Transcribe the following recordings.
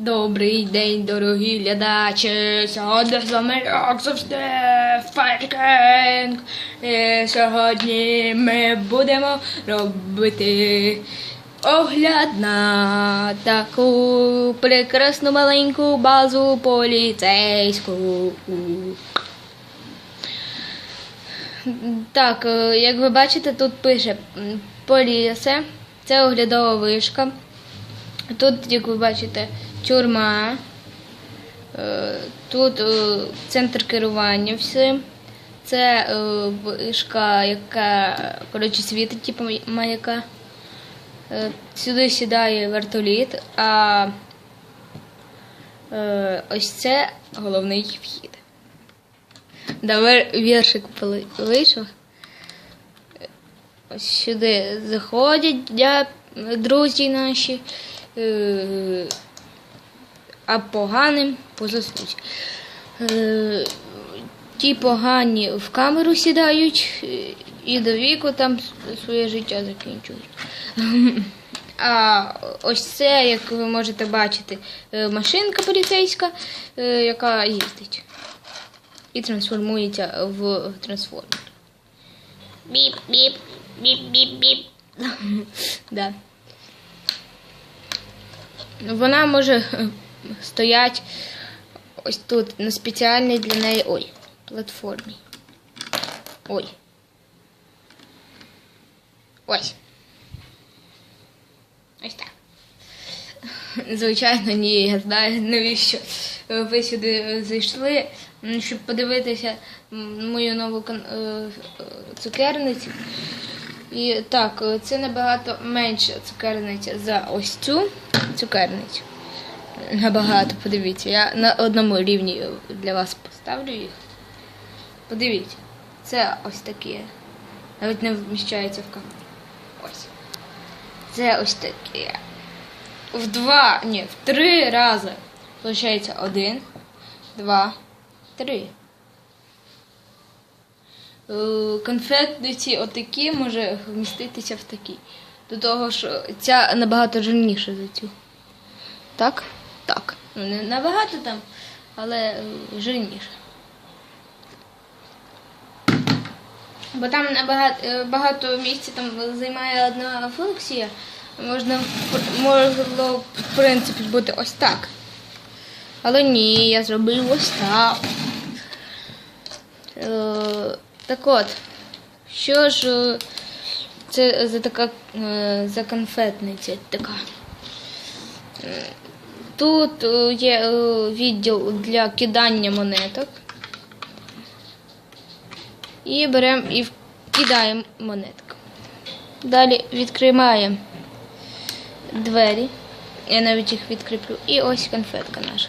Добрий день, дорогі глядачі. Сьогодні з вами як завжди. І сьогодні ми будемо робити огляд на таку прекрасну маленьку базу поліцейську. Так, як ви бачите, тут пише полісе. Це оглядова вишка. Тут, як ви бачите, тюрма. Е, Тут е, центр керування всім. Це е, вишка, яка коротше, світить, типу маяка. Сюди сідає вертоліт, а ось це головний вхід. Да, віршик вийшов. Ось сюди заходять друзі наші, а поганим по заслузі. Е, Ті погані в камеру сідають і до віку там своє життя закінчують. А ось це, як ви можете бачити, е, машинка поліцейська, е, яка їздить і трансформується в трансформер. Біп, біп, біп, біп, біп. да. Вона може стояти ось тут на спеціальній для неї ой, платформі. Ой. Ось. Ось так. Звичайно, ні, я знаю, навіщо ви сюди зайшли, щоб подивитися мою нову е, цукерницю. І так, е, це набагато менша цукерниця за ось цю цукерницю. Набагато, подивіться. Я на одному рівні для вас поставлю їх. Подивіться, це ось таке. Навіть не вміщається в камеру. Ось. Це ось таке. В два, ні, в три рази. Получається один, два, три. Е, Конфетниці отакі може вміститися в такі. До того що ця набагато жирніша за цю. Так? Так. Ну, не набагато там, але е, жирніша. Бо там набагато е, багато місця там займає одна функція. Можна могло в принципі бути ось так. Але ні, я зробив ось так. Е, так от, що ж це за така за конфетниця така? Тут е, є е, відділ для кидання монеток. І беремо і кидаємо монетку. Далі відкриваємо двері. Я навіть їх відкріплю. І ось конфетка наша.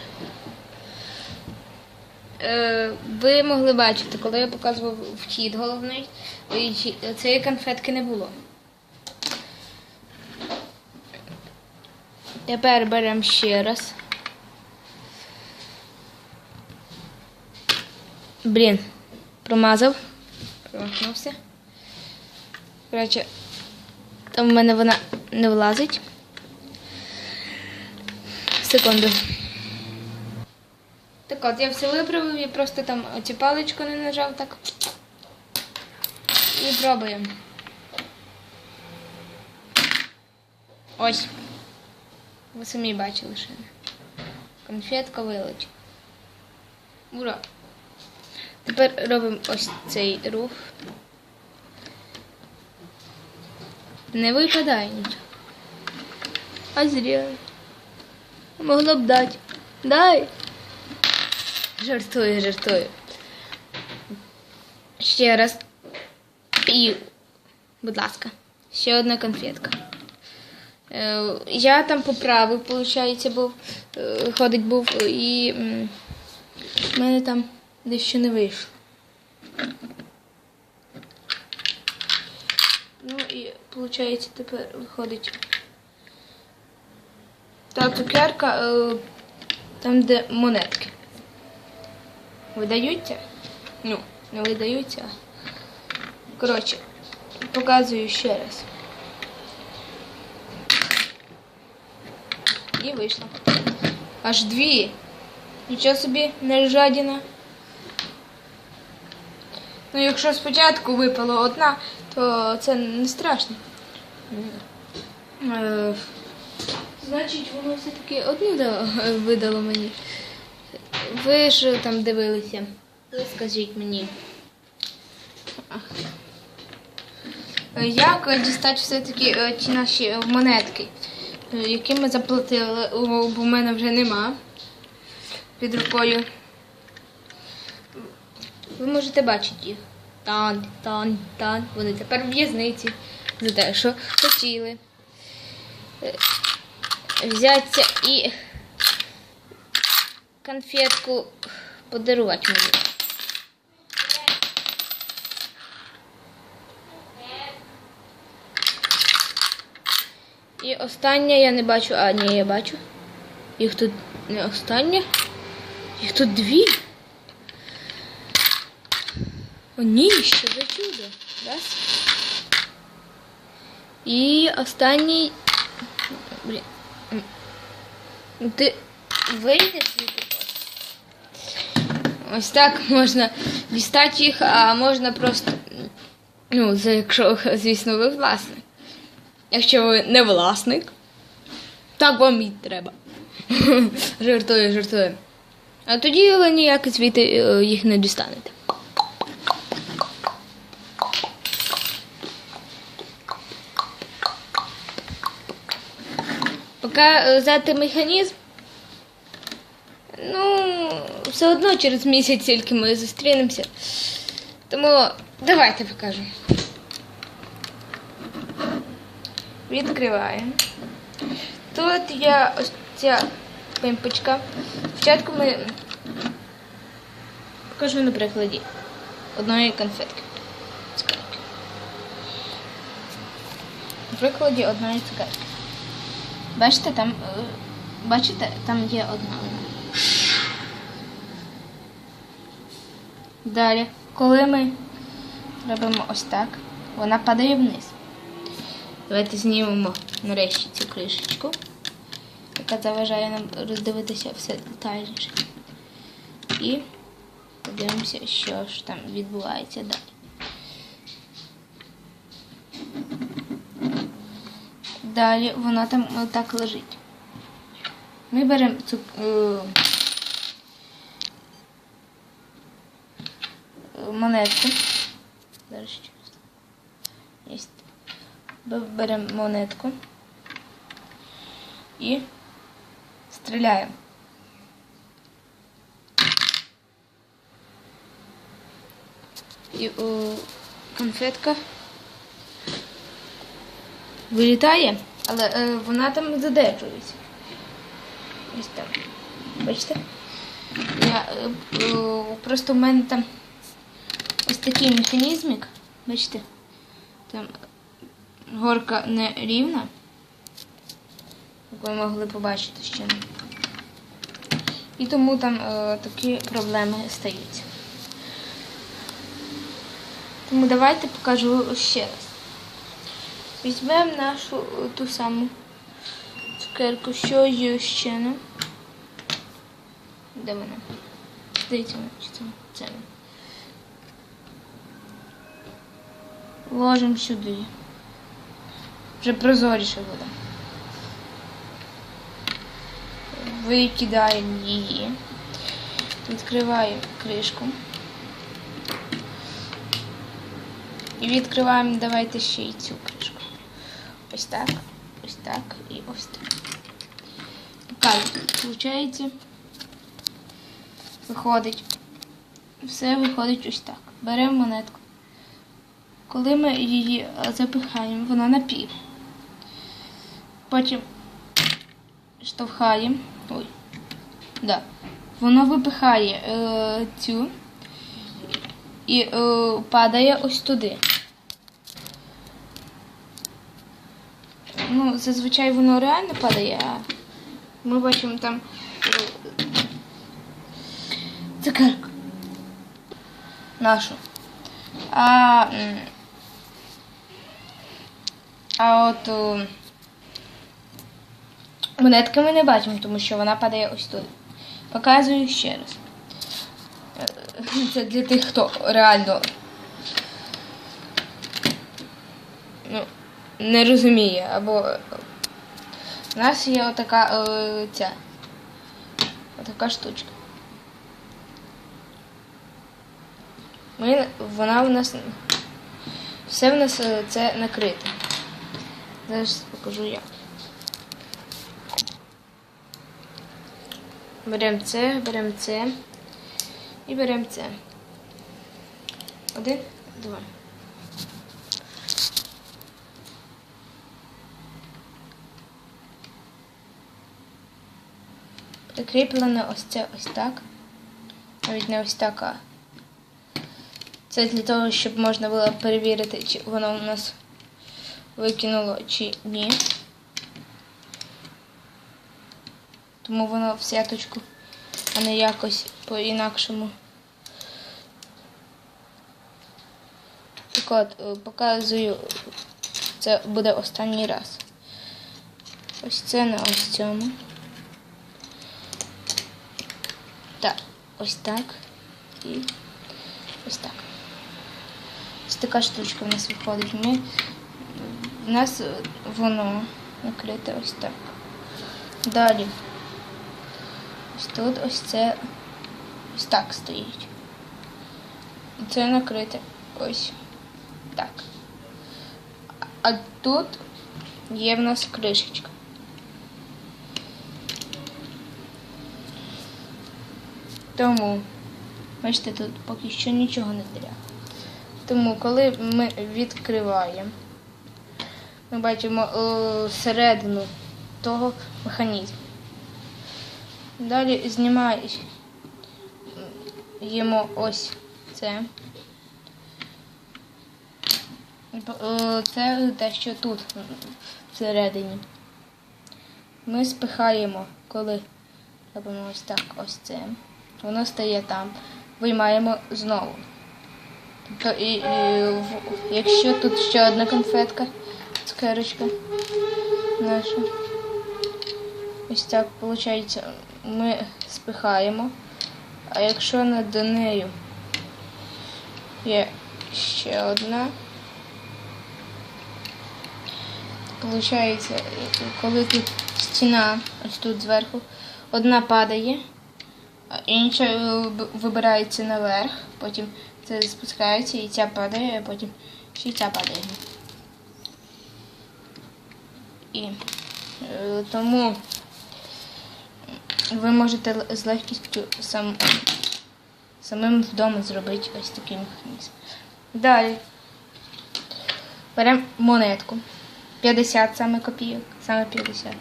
Е, ви могли бачити, коли я показував вхід головний, цієї конфетки не було. Тепер беремо ще раз. Блін, промазав. Промахнувся. Коротше, там в мене вона не влазить. Секунду. Так от, я все виправив і просто там оцю паличку не нажав так. І пробуємо. Ось. Ви самі бачили ще. Конфетка вилочка. Ура! Тепер робимо ось цей рух. Не випадає нічого. А зря. Могло б дати. Дай. Жартую, жартую. Ще раз. І, будь ласка, ще одна конфетка. Е, Я там поправив, виходить, був, е, ходить був, і в мене там дещо не вийшло. Ну і виходить, тепер виходить. Та цукерка е, там, де монетки. Видаються? Ну, не видаються. Коротше, показую ще раз. І вийшло. Аж дві. Нічого собі не жадіна. Ну, якщо спочатку випала одна, то це не страшно. Е, Значить, воно все-таки одну видало мені. Ви ж там дивилися. Ви скажіть мені. Як дістати все-таки е, ті наші монетки, які ми заплатили, бо в мене вже нема під рукою. Ви можете бачити їх. Тан, тан, тан. Вони тепер в в'язниці за те, що хотіли е, взятися і конфетку подарувати мені. І останнє я не бачу. А, ні, я бачу. Їх тут не останнє. Їх тут дві. О, ні, що за чудо. Раз. І останній. Блін. Ну, Ти вийдеш звідти? Ось так можна дістати їх, а можна просто. Ну, за якщо, звісно, ви власник. Якщо ви не власник, так вам і треба. жартую, жартую. А тоді ви ніяк звідти е, їх не дістанете. Поки е, взяти механізм, ну, все одно через місяць тільки ми зустрінемося. Тому давайте покажу. Відкриваємо. Тут є ось ця пимпочка. Спочатку ми покажу на прикладі одної конфетки. Цукерки. На прикладі одної цукерки. Бачите, там, е, бачите, там є одна. Далі, коли ми робимо ось так, вона падає вниз. Давайте знімемо нарешті цю кришечку, яка заважає нам роздивитися все детальніше. І подивимося, що ж там відбувається далі. Далі вона там так лежить. Ми беремо цю е, монетку. Зараз ще Беремо монетку і стріляємо. І о, конфетка вилітає, але е, вона там задержується. Ось так. Бачите? Я, е, е, просто в мене там ось такий механізмик. Бачите? Там горка не рівна, як ви могли побачити ще. І тому там е, такі проблеми стаються. Тому давайте покажу ще раз. Візьмемо нашу е, ту саму цукерку, що є ще не. Де вона? Здається, вона чи це? Це. вона. Ложимо сюди. Вже прозоріше буде. Викидаємо її. Відкриваємо кришку. І відкриваємо, давайте ще й цю кришку. Ось так, ось так і ось так. Покажу. Получається, виходить. Все виходить ось так. Беремо монетку. Коли ми її запихаємо, вона на пів. Потім штовхаємо. Ой. Да. Воно випихає е, цю і е, падає ось туди. Ну, зазвичай воно реально падає, а ми бачимо там е, цукерку нашу. А, а от Монетки ми не бачимо, тому що вона падає ось тут. Показую ще раз. Е, Це для тих, хто реально ну, не розуміє. Або у нас є отака е, ця. Отака штучка. Ми, вона у нас. Все в нас е, це накрите. Зараз покажу як. Беремо це, беремо це і беремо це. Один, два. Прикріплено ось це ось так. Навіть не ось так, а це для того, щоб можна було перевірити, чи воно у нас викинуло чи ні. Тому воно в сяточку, а не якось по-інакшому. Так от, е, показую, це буде останній раз. Ось це на ось цьому. Так, ось так. І ось так. Ось така штучка в нас виходить. Ми, у нас воно накрите ось так. Далі. Тут ось це ось так стоїть. Це накрите ось так. А тут є в нас кришечка. Тому, бачите, тут поки що нічого не диря. Тому, коли ми відкриваємо, ми бачимо е, середину того механізму. Далі знімаємо ось це. Е, Це те, що тут всередині. Ми спихаємо, коли робимо ось так, ось це. Воно стає там. Виймаємо знову. Тобто, і, і, в- якщо тут ще одна конфетка, цукерочка наша. Ось так виходить, ми спихаємо. А якщо над нею є ще одна, виходить, коли тут стіна, ось тут зверху, одна падає, а інша вибирається наверх, потім це спускається і ця падає, а потім ще й ця падає. І е, ви можете з легкістю сам, самим вдома зробити ось такий механізм. Далі беремо монетку. 50 саме копійок, саме 50.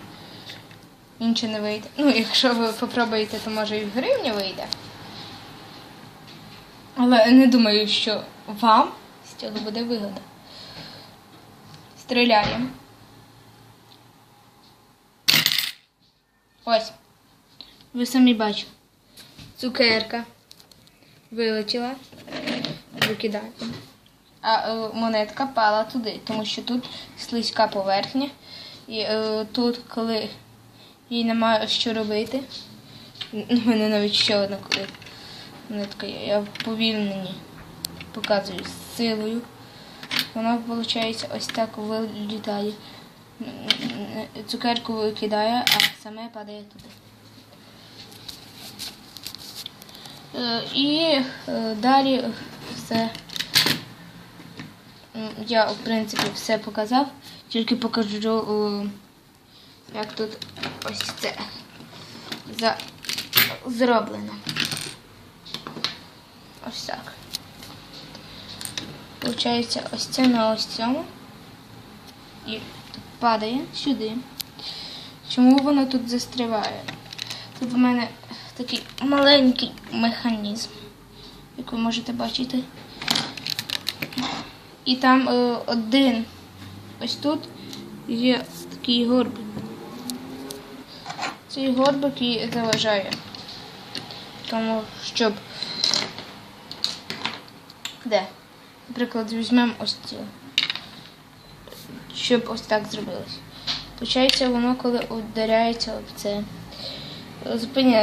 Інше не вийде. Ну, якщо ви попробуєте, то може і в гривні вийде. Але не думаю, що вам з цього буде вигода. Стріляємо. Ось. Ви самі бачите. Цукерка вилетіла. Викидаєте. А е, монетка пала туди, тому що тут слизька поверхня. І е, тут, коли їй немає що робити. У мене навіть ще одна коли монетка є. Я в повільненні показую з силою. Вона, виходить, ось так вилітає. Цукерку викидає, а саме падає туди. Е, І е, далі все. Я, в принципі, все показав, тільки покажу, е, як тут ось це за... зроблено. Ось так. Получається, ось це на ось цьому. І падає сюди. Чому воно тут застріває? Тут в мене такий маленький механізм, як ви можете бачити. І там е, один ось тут є такий горбик. Цей горбик і заважає. Тому щоб. Де? Наприклад, візьмемо ось цю. Щоб ось так зробилось. Получається, воно коли ударяється об це, зупиняється.